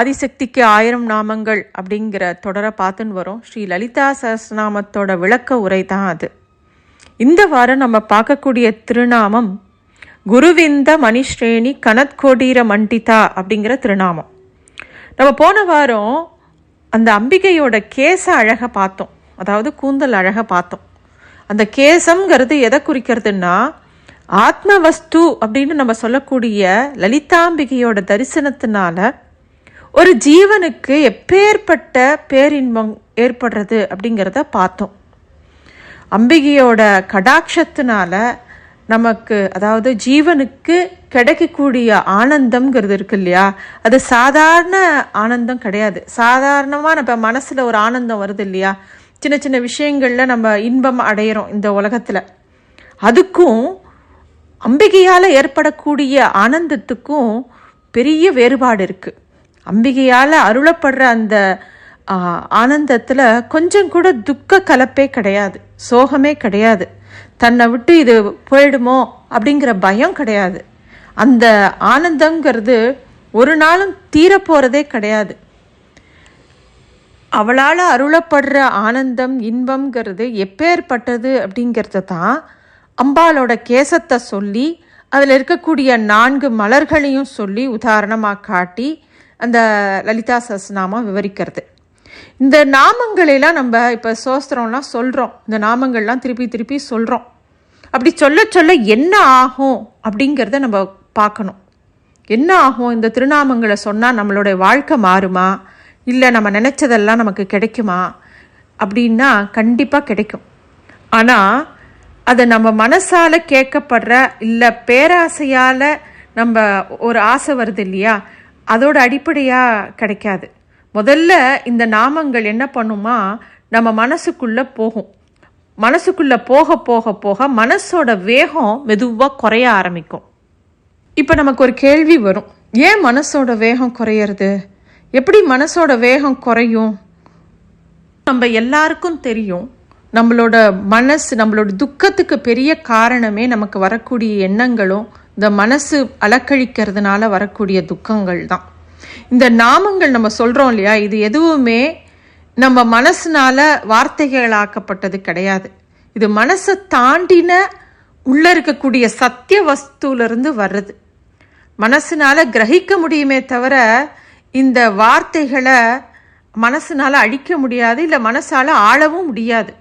ஆதிசக்திக்கு ஆயிரம் நாமங்கள் அப்படிங்கிற தொடரை பார்த்துன்னு வரோம். ஸ்ரீ லலிதா சஹஸ்ரநாமத்தோட விளக்க உரை தான் அது. இந்த வாரம் நம்ம பார்க்கக்கூடிய திருநாமம் குருவிந்த மணிஸ்ரேணி கனத்கோடீர மண்டிதா அப்படிங்கிற திருநாமம். நம்ம போன வாரம் அந்த அம்பிகையோட கேச அழகை பார்த்தோம். அதாவது கூந்தல் அழகை பார்த்தோம். அந்த கேசம்ங்கிறது எதை குறிக்கிறதுன்னா ஆத்ம வஸ்து அப்படின்னு நம்ம சொல்லக்கூடிய லலிதாம்பிகையோட தரிசனத்தினால ஒரு ஜீவனுக்கு எப்பேற்பட்ட பேரின்பம் ஏற்படுறது அப்படிங்கிறத பார்த்தோம். அம்பிகையோட கடாட்சத்தினால நமக்கு அதாவது ஜீவனுக்கு கிடைக்கக்கூடிய ஆனந்தம்ங்கிறது இருக்கு இல்லையா? அது சாதாரண ஆனந்தம் கிடையாது. சாதாரணமாக நம்ம மனசில் ஒரு ஆனந்தம் வருது இல்லையா? சின்ன சின்ன விஷயங்களில் நம்ம இன்பம் அடையிறோம் இந்த உலகத்தில். அதுக்கும் அம்பிகையால் ஏற்படக்கூடிய ஆனந்தத்துக்கும் பெரிய வேறுபாடு இருக்குது அம்பிகையால் அருளப்படுற அந்த ஆனந்தத்தில் கொஞ்சம் கூட துக்க கலப்பே கிடையாது சோகமே கிடையாது. தன்னை விட்டு இது போயிடுமோ அப்படிங்கிற பயம் கிடையாது. அந்த ஆனந்தங்கிறது ஒரு நாளும் தீரப்போகிறதே கிடையாது. அவளால் அருளப்படுற ஆனந்தம் இன்பம்ங்கிறது எப்பேற்பட்டது அப்படிங்கிறத தான் அம்பாளோட கேசத்தை சொல்லி அதில் இருக்கக்கூடிய நான்கு மலர்களையும் சொல்லி உதாரணமாக காட்டி அந்த லலிதா சஸ்நாமம் விவரிக்கிறது. இந்த நாமங்களெல்லாம் நம்ம இப்போ சோஸ்திரம்லாம் சொல்கிறோம் இந்த நாமங்கள்லாம் திருப்பி திருப்பி சொல்கிறோம் அப்படி சொல்ல சொல்ல என்ன ஆகும் அப்படிங்கிறத நம்ம பார்க்கணும். என்ன ஆகும்? இந்த திருநாமங்களை சொன்னால் நம்மளுடைய வாழ்க்கை மாறுமா? இல்லை நம்ம நினச்சதெல்லாம் நமக்கு கிடைக்குமா? அப்படின்னா கண்டிப்பாக கிடைக்கும். ஆனால் அதை நம்ம மனசால் கேட்கப்படுற இல்லை பேராசையால் நம்ம ஒரு ஆசை வருது இல்லையா? அதோட அடிப்படையாக கிடைக்காது. முதல்ல இந்த நாமங்கள் என்ன பண்ணுமா? நம்ம மனசுக்குள்ளே போகும். மனசுக்குள்ளே போக போக போக மனசோட வேகம் மெதுவாக குறைய ஆரம்பிக்கும். இப்போ நமக்கு ஒரு கேள்வி வரும். ஏன் மனசோட வேகம் குறையிறது? எப்படி மனசோட வேகம் குறையும்? நம்ம எல்லாருக்கும் தெரியும். நம்மளோட மனசு நம்மளோட துக்கத்துக்கு பெரிய காரணமே நமக்கு வரக்கூடிய எண்ணங்களும் இந்த மனசு அலக்கழிக்கிறதுனால வரக்கூடிய துக்கங்கள் தான் இந்த நாமங்கள் நம்ம சொல்கிறோம் இல்லையா இது எதுவுமே நம்ம மனசுனால வார்த்தைகளாக்கப்பட்டது கிடையாது. இது மனசை தாண்டின உள்ளே இருக்கக்கூடிய சத்திய வஸ்துலேருந்து வர்றது. மனசுனால கிரகிக்க முடியுமே தவிர இந்த வார்த்தைகளை மனசுனால அழிக்க முடியாது இல்லை மனசால் ஆளவும் முடியாது.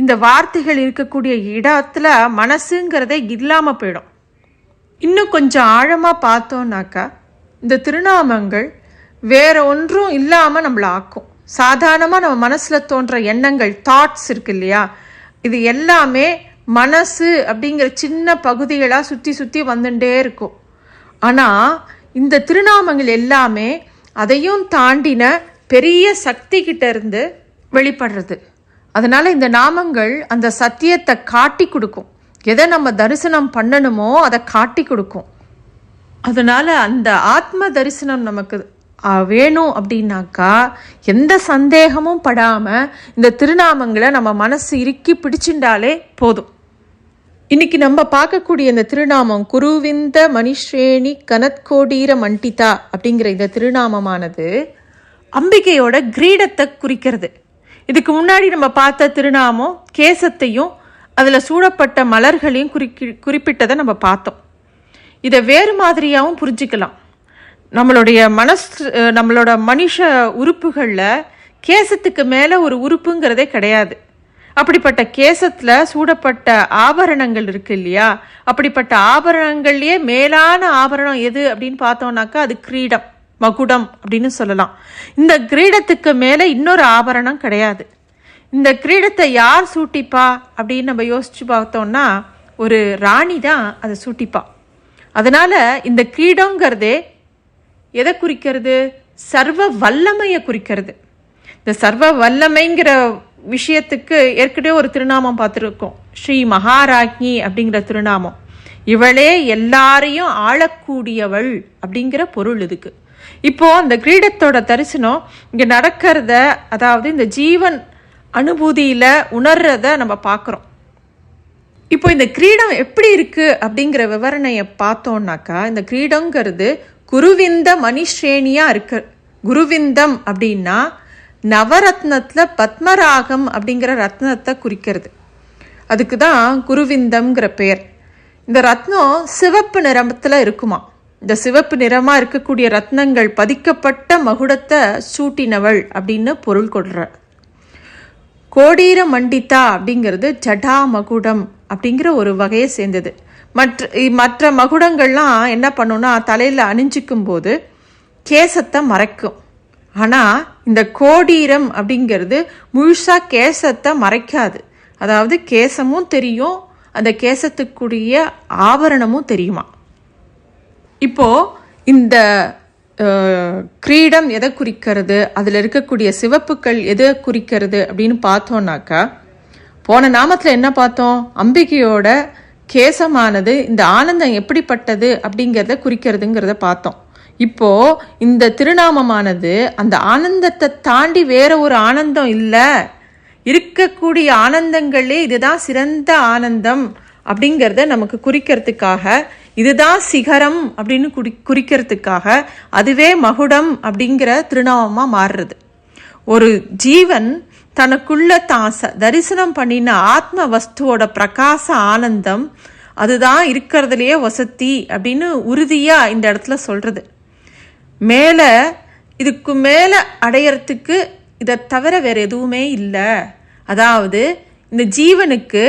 இந்த வார்த்தைகள் இருக்கக்கூடிய இடத்துல மனசுங்கிறதே இல்லாமல் போயிடும். இன்னும் கொஞ்சம் ஆழமாக பார்த்தோன்னாக்கா இந்த திருநாமங்கள் வேற ஒன்றும் இல்லாமல் நம்மளை ஆக்கும். சாதாரணமாக நம்ம மனசில் தோன்ற எண்ணங்கள் தாட்ஸ் இருக்கு இல்லையா? இது எல்லாமே மனசு அப்படிங்கிற சின்ன பகுதிகளாக சுற்றி சுற்றி வந்துட்டே இருக்கும். ஆனால் இந்த திருநாமங்கள் எல்லாமே அதையும் தாண்டின பெரிய சக்தி கிட்ட இருந்து வெளிப்படுறது. அதனால் இந்த நாமங்கள் அந்த சத்தியத்தை காட்டி கொடுக்கும். எதை நம்ம தரிசனம் பண்ணணுமோ அதை காட்டி கொடுக்கும். அதனால் அந்த ஆத்ம தரிசனம் நமக்கு வேணும் அப்படின்னாக்கா எந்த சந்தேகமும் படாமல் இந்த திருநாமங்களை நம்ம மனசு இறுக்கி பிடிச்சிண்டாலே போதும். இன்னைக்கு நம்ம பார்க்கக்கூடிய இந்த திருநாமம் குருவிந்த மணிஸ்ரேணி கனத்கோடீர மண்டிதா அப்படிங்கிற இந்த திருநாமமானது அம்பிகையோட கிரீடத்தை குறிக்கிறது. இதுக்கு முன்னாடி நம்ம பார்த்த திருநாமம் கேசத்தையும் அதில் சூடப்பட்ட மலர்களையும் குறிக்கி குறிப்பிட்டதை நம்ம பார்த்தோம். இதை வேறு மாதிரியாகவும் புரிஞ்சுக்கலாம். நம்மளுடைய மனசு நம்மளோட மனுஷ உறுப்புகளில் கேசத்துக்கு மேலே ஒரு உறுப்புங்கிறதே கிடையாது. அப்படிப்பட்ட கேசத்தில் சூடப்பட்ட ஆபரணங்கள் இருக்கு இல்லையா? அப்படிப்பட்ட ஆபரணங்கள்லேயே மேலான ஆபரணம் எது அப்படின்னு பார்த்தோம்னாக்கா அது கிரீடம் மகுடம் அப்படின்னு சொல்லலாம். இந்த கிரீடத்துக்கு மேலே இன்னொரு ஆபரணம் கிடையாது. இந்த கிரீடத்தை யார் சூட்டிப்பா? அப்படின்னு நம்ம யோசிச்சு பார்த்தோம்னா ஒரு ராணி தான் அதை சூட்டிப்பா. அதனால இந்த கிரீடங்கிறதே எதை குறிக்கிறது? சர்வ வல்லமையை குறிக்கிறது. இந்த சர்வ வல்லமைங்கிற விஷயத்துக்கு ஏற்கனவே ஒரு திருநாமம் பார்த்துருக்கோம். ஸ்ரீ மகாராஜ்னி அப்படிங்கிற திருநாமம். இவளே எல்லாரையும் ஆளக்கூடியவள் அப்படிங்கிற பொருள் இதுக்கு. இப்போ அந்த கிரீடத்தோட தரிசனம் இங்கே நடக்கிறத அதாவது இந்த ஜீவன் அனுபூதியில் உணர்றத நம்ம பார்க்குறோம் இப்போ இந்த கிரீடம் எப்படி இருக்குது அப்படிங்கிற விவரணையை பார்த்தோம்னாக்கா இந்த கிரீடங்கிறது குருவிந்த மணிஸ்ரேணியாக இருக்கு. குருவிந்தம் அப்படின்னா நவரத்னத்தில் பத்மராகம் அப்படிங்கிற ரத்னத்தை குறிக்கிறது. அதுக்கு தான் குருவிந்தம்ங்கிற பெயர். இந்த ரத்னம் சிவப்பு நிறத்தில் இருக்குமா? இந்த சிவப்பு நிறமாக இருக்கக்கூடிய ரத்னங்கள் பதிக்கப்பட்ட மகுடத்தை சூட்டினவள் அப்படின்னு பொருள் கொடுறார். கோடீர மண்டிதா அப்படிங்கிறது ஜடா மகுடம் அப்படிங்கிற ஒரு வகையை சேர்ந்தது. மற்ற இ- மற்ற மகுடங்கள்லாம் என்ன பண்ணுன்னா தலையில் அணிஞ்சிக்கும் போது கேசத்தை மறைக்கும். ஆனால் இந்த கோடீரம் அப்படிங்கிறது முழுசாக கேசத்தை மறைக்காது. அதாவது கேசமும் தெரியும் அந்த கேசத்துக்குரிய ஆபரணமும் தெரியுமா? இப்போது இந்த கிரீடம் எதை குறிக்கிறது? அதில் இருக்கக்கூடிய சிவப்புக்கள் எதை குறிக்கிறது அப்படின்னு பார்த்தோம்னாக்கா போன நாமத்தில் என்ன பார்த்தோம்? அம்பிகையோட கேசமானது இந்த ஆனந்தம் எப்படிப்பட்டது அப்படிங்கிறத குறிக்கிறதுங்கிறத பார்த்தோம். இப்போ இந்த திருநாமமானது அந்த ஆனந்தத்தை தாண்டி வேற ஒரு ஆனந்தம் இல்லை. இருக்கக்கூடிய ஆனந்தங்களே இதுதான் சிறந்த ஆனந்தம் அப்படிங்கிறத நமக்கு குறிக்கிறதுக்காக இதுதான் சிகரம் அப்படின்னு குறி குறிக்கிறதுக்காக அதுவே மகுடம் அப்படிங்கிற திருநாமமாக மாறுறது. ஒரு ஜீவன் தனக்குள்ள தான் ச- தரிசனம் பண்ணின ஆத்ம வஸ்துவோட பிரகாச ஆனந்தம் அதுதான் இருக்கிறதுலையே வசதி அப்படின்னு உறுதியாக இந்த இடத்துல சொல்கிறது மேலே இதுக்கு மேலே அடையறதுக்கு இதை தவிர வேறு எதுவுமே இல்லை. அதாவது இந்த ஜீவனுக்கு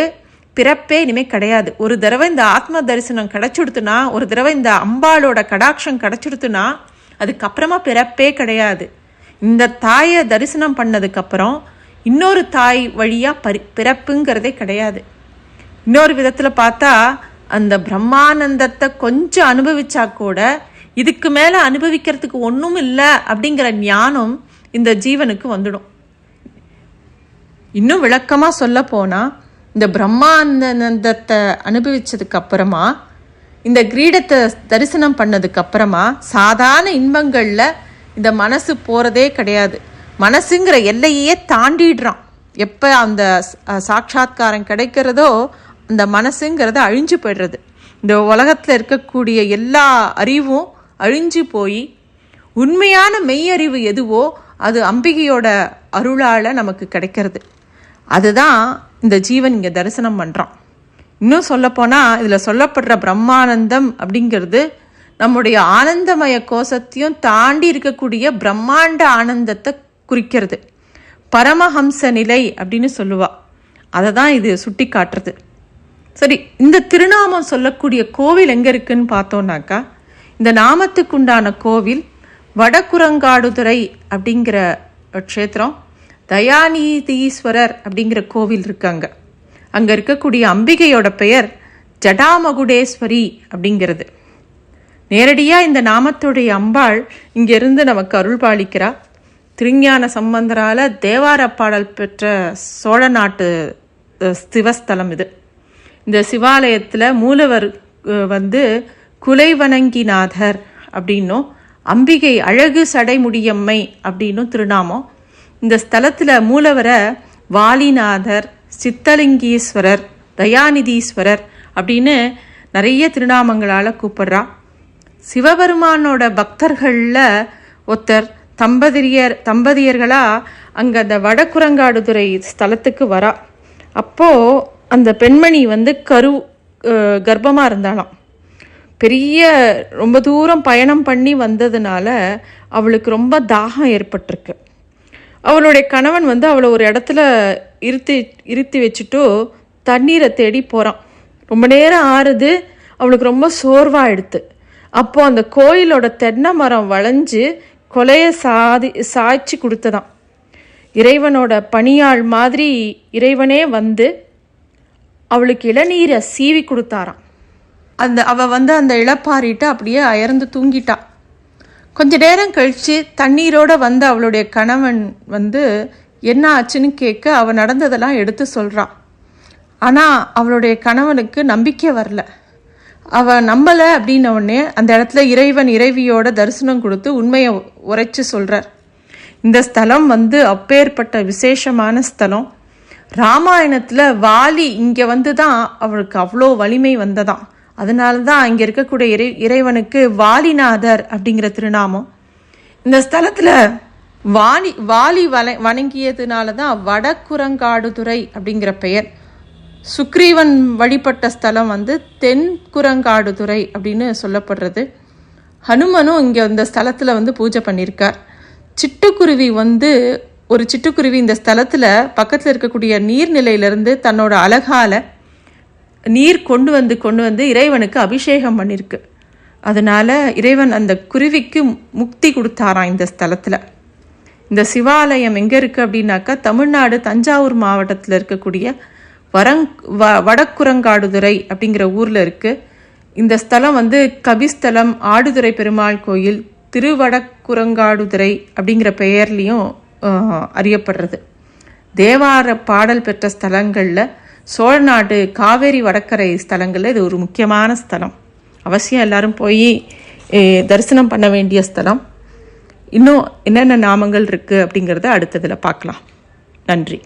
பிறப்பே இனிமேல் கிடையாது. ஒரு தடவை இந்த ஆத்ம தரிசனம் கிடைச்சுடுத்துனா ஒரு தடவை இந்த அம்பாளோட கடாட்சம் கிடைச்சுடுத்துனா அதுக்கப்புறமா பிறப்பே கிடையாது. இந்த தாயை தரிசனம் பண்ணதுக்கப்புறம் இன்னொரு தாய் வழியாக பரி பிறப்புங்கிறதே கிடையாது. இன்னொரு விதத்தில் பார்த்தா அந்த பிரம்மானந்தத்தை கொஞ்சம் அனுபவிச்சா கூட இதுக்கு மேலே அனுபவிக்கிறதுக்கு ஒன்றும் இல்லை அப்படிங்கிற ஞானம் இந்த ஜீவனுக்கு வந்துடும். இன்னும் விளக்கமாக சொல்ல போனால் இந்த பிரம்மானந்தத்தை அனுபவிச்சதுக்கு அப்புறமா இந்த கிரீடத்தை தரிசனம் பண்ணதுக்கு அப்புறமா சாதாரண இன்பங்களில் இந்த மனசு போகிறதே கிடையாது. மனசுங்கிற எல்லையே தாண்டிடுறான். எப்போ அந்த ச- சாட்சாத்காரம் கிடைக்கிறதோ அந்த மனசுங்கிறது அழிஞ்சு போயிடுறது. இந்த உலகத்தில் இருக்கக்கூடிய எல்லா அறிவும் அழிஞ்சு போய் உண்மையான மெய்யறிவு எதுவோ அது அம்பிகையோட அருளால் நமக்கு கிடைக்கிறது. அதுதான் இந்த ஜீவன் இங்கே தரிசனம் பண்ணுறான் இன்னும் சொல்லப்போனால் இதில் சொல்லப்படுற பிரம்மானந்தம் அப்படிங்கிறது நம்முடைய ஆனந்தமய கோஷத்தையும் தாண்டி இருக்கக்கூடிய பிரம்மாண்ட ஆனந்தத்தை குறிக்கிறது. பரமஹம்ச நிலை அப்படின்னு சொல்லுவா. அதை தான் இது சுட்டி காட்டுறது சரி இந்த திருநாமம் சொல்லக்கூடிய கோவில் எங்கே இருக்குன்னு பார்த்தோம்னாக்கா இந்த நாமத்துக்குண்டான கோவில் வடகுரங்காடுதுறை அப்படிங்கிற க்ஷேத்திரம் தயாநீதீஸ்வரர் அப்படிங்கிற கோவில் இருக்காங்க. அங்கே இருக்கக்கூடிய அம்பிகையோட பெயர் ஜடாமகுடேஸ்வரி அப்படிங்கிறது. நேரடியாக இந்த நாமத்துடைய அம்பாள் இங்கிருந்து நமக்கு அருள் பாலிக்கிறா திருஞான சம்பந்தரால் தேவார பாடல் பெற்ற சோழ நாட்டு சிவஸ்தலம் இது. இந்த சிவாலயத்தில் மூலவர் வந்து குலைவணங்கிநாதர் அப்படின்னும் அம்பிகை அழகு சடைமுடியம்மை அப்படின்னும் திருநாமம். இந்த ஸ்தலத்தில் மூலவரை வாலிநாதர் சித்தலிங்கீஸ்வரர் தயாநிதீஸ்வரர் அப்படின்னு நிறைய திருநாமங்களால் கூப்பிடுறா சிவபெருமானோட பக்தர்களில் ஒருத்தர் தம்பதியர் தம்பதியர்களாக அங்கே அந்த வடக்குரங்காடுதுறை ஸ்தலத்துக்கு வரா. அப்போது அந்த பெண்மணி வந்து கரு கர்ப்பமாக இருந்தாலாம் பெரிய ரொம்ப தூரம் பயணம் பண்ணி வந்ததுனால அவளுக்கு ரொம்ப தாகம் ஏற்பட்டிருக்கு. அவளுடைய கணவன் வந்து அவளை ஒரு இடத்துல இருத்தி இருத்தி வச்சுட்டு தண்ணீரை தேடி போகிறான் ரொம்ப நேரம் ஆறுது. அவளுக்கு ரொம்ப சோர்வாயிடுத்து. அப்போது அந்த கோயிலோட தென்னை மரம் வளைஞ்சு கொலையை சாதி சாய்ச்சி கொடுத்ததான் இறைவனோட பணியாள் மாதிரி இறைவனே வந்து அவளுக்கு இளநீரை சீவி கொடுத்தாராம். அந்த அவள் வந்து அந்த இளப்பாரிட்டு அப்படியே அயர்ந்து தூங்கிட்டான் கொஞ்ச நேரம் கழித்து தண்ணீரோடு வந்த அவளுடைய கணவன் வந்து என்ன ஆச்சுன்னு கேட்க அவள் நடந்ததெல்லாம் எடுத்து சொல்கிறான் ஆனால் அவளுடைய கணவனுக்கு நம்பிக்கை வரல. அவள் நம்பலை அப்படின்னவுடனே அந்த இடத்துல இறைவன் இறைவியோட தரிசனம் கொடுத்து உண்மையை உரைச்சு சொல்கிறார் இந்த ஸ்தலம் வந்து அப்பேற்பட்ட விசேஷமான ஸ்தலம். ராமாயணத்தில் வாலி இங்கே வந்து தான் அவளுக்கு அவ்வளோ வலிமை வந்ததான் அதனால தான் இங்கே இருக்கக்கூடிய இறை இறைவனுக்கு வாலிநாதர் அப்படிங்கிற திருநாமம். இந்த ஸ்தலத்தில் வாணி வாலி வள வணங்கியதுனால தான் வடக்குரங்காடுதுறை அப்படிங்கிற பெயர். சுக்ரீவன் வழிபட்ட ஸ்தலம் வந்து தென் குரங்காடுதுறை அப்படின்னு சொல்லப்படுறது. ஹனுமனும் இங்கே இந்த ஸ்தலத்தில் வந்து பூஜை பண்ணியிருக்கார் சிட்டுக்குருவி வந்து ஒரு சிட்டுக்குருவி இந்த ஸ்தலத்தில் பக்கத்தில் இருக்கக்கூடிய நீர்நிலையிலிருந்து தன்னோட அழகால நீர் கொண்டு வந்து கொண்டு வந்து இறைவனுக்கு அபிஷேகம் பண்ணியிருக்கு அதனால இறைவன் அந்த குருவிக்கு முக்தி கொடுத்தாராம் இந்த ஸ்தலத்தில். இந்த சிவாலயம் எங்கே இருக்குது அப்படின்னாக்கா தமிழ்நாடு தஞ்சாவூர் மாவட்டத்தில் இருக்கக்கூடிய வரங் வ வடக்குரங்காடுதுறை அப்படிங்கிற ஊரில் இருக்குது இந்த ஸ்தலம் வந்து கபிஸ்தலம் ஆடுதுறை பெருமாள் கோயில் திருவடக்குரங்காடுதுறை அப்படிங்கிற பெயர்லேயும் அறியப்படுறது. தேவார பாடல் பெற்ற ஸ்தலங்களில் சோழ நாடு காவேரி வடக்கரை ஸ்தலங்களில் இது ஒரு முக்கியமான ஸ்தலம். அவசியம் எல்லாரும் போய் தரிசனம் பண்ண வேண்டிய ஸ்தலம். இன்னும் என்னென்ன நாமங்கள் இருக்குது அப்படிங்கிறத அடுத்ததில் பார்க்கலாம். நன்றி.